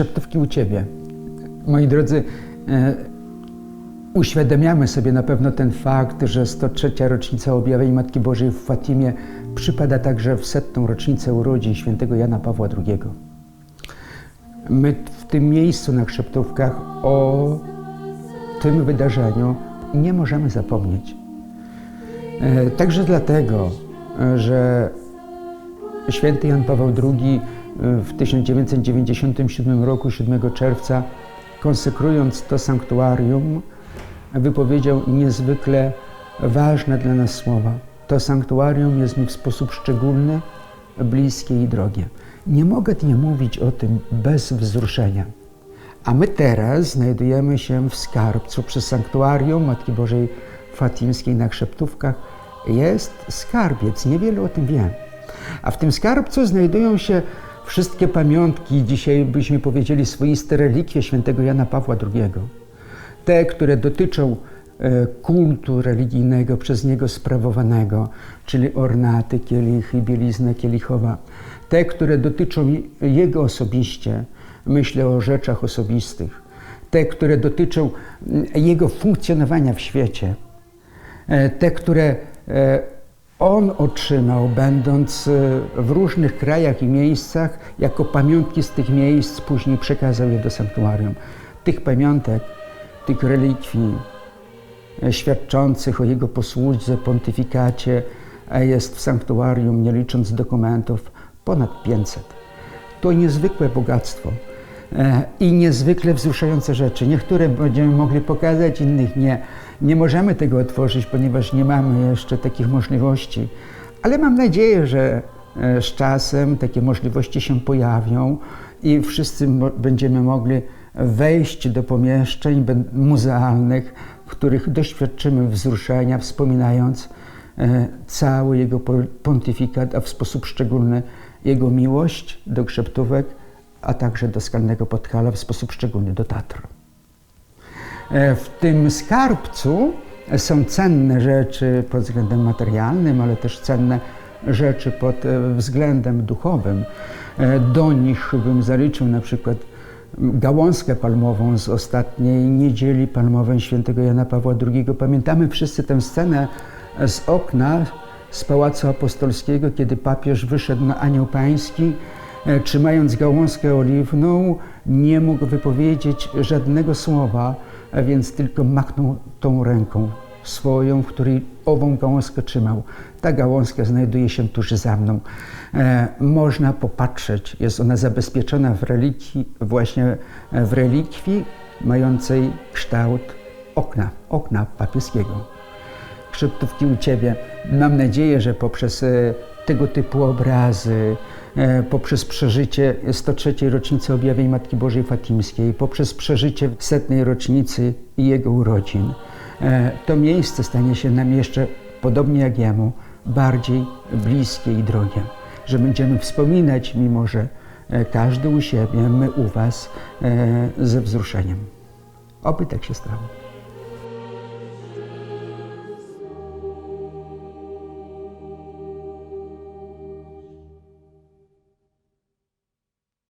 Szeptówki u Ciebie. Moi drodzy, e, uświadamiamy sobie na pewno ten fakt, że 103. rocznica objawień Matki Bożej w Fatimie przypada także w setną rocznicę urodzin świętego Jana Pawła II. My w tym miejscu na Chrzeptówkach o tym wydarzeniu nie możemy zapomnieć. E, Także dlatego, e, że święty Jan Paweł II w 1997 roku, 7 czerwca, konsekrując to sanktuarium, wypowiedział niezwykle ważne dla nas słowa. To sanktuarium jest mi w sposób szczególny bliskie i drogie. Nie mogę nie mówić o tym bez wzruszenia. A my teraz znajdujemy się w skarbcu przy sanktuarium Matki Bożej Fatimskiej na Chrzeptówkach. Jest skarbiec, niewiele o tym wiem. A w tym skarbcu znajdują się wszystkie pamiątki, dzisiaj byśmy powiedzieli swoiste relikwie świętego Jana Pawła II. Te, które dotyczą e, kultu religijnego przez niego sprawowanego, czyli ornaty, kielichy, bielizna kielichowa. Te, które dotyczą jego osobiście, myślę o rzeczach osobistych. Te, które dotyczą mm, jego funkcjonowania w świecie. E, Te, które e, on otrzymał, będąc e, w różnych krajach i miejscach, jako pamiątki z tych miejsc, później przekazał je do sanktuarium. Tych pamiątek, tych relikwii e, świadczących o jego posłudze, pontyfikacie, a jest w sanktuarium, nie licząc dokumentów, ponad 500. To niezwykłe bogactwo e, i niezwykle wzruszające rzeczy. Niektóre będziemy mogli pokazać, innych nie. Nie możemy tego otworzyć, ponieważ nie mamy jeszcze takich możliwości, ale mam nadzieję, że e, z czasem takie możliwości się pojawią i wszyscy będziemy mogli wejść do pomieszczeń muzealnych, w których doświadczymy wzruszenia, wspominając e, cały jego po- pontyfikat, a w sposób szczególny jego miłość do Krzeptówek, a także do Skalnego Podhala, w sposób szczególny do Tatr. E, W tym skarbcu są cenne rzeczy pod względem materialnym, ale też cenne rzeczy pod e, względem duchowym. E, Do nich bym zaliczył na przykład gałązkę palmową z ostatniej niedzieli palmowej świętego Jana Pawła II. Pamiętamy wszyscy tę scenę z okna z Pałacu Apostolskiego, kiedy papież wyszedł na Anioł Pański, trzymając gałązkę oliwną, nie mógł wypowiedzieć żadnego słowa, a więc tylko machnął tą ręką swoją, w której ową gałązkę trzymał. Ta gałązka znajduje się tuż za mną. E, można popatrzeć, jest ona zabezpieczona w relikwii, właśnie e, w relikwii mającej kształt okna, okna papieskiego szeptówki u Ciebie. Mam nadzieję, że poprzez e, tego typu obrazy, poprzez przeżycie 103. rocznicy objawień Matki Bożej Fatimskiej, poprzez przeżycie setnej rocznicy jego urodzin, e, to miejsce stanie się nam jeszcze, podobnie jak jemu, bardziej bliskie i drogie. Że będziemy wspominać, mimo że e, każdy u siebie, my u Was, e, ze wzruszeniem. Oby tak się stało.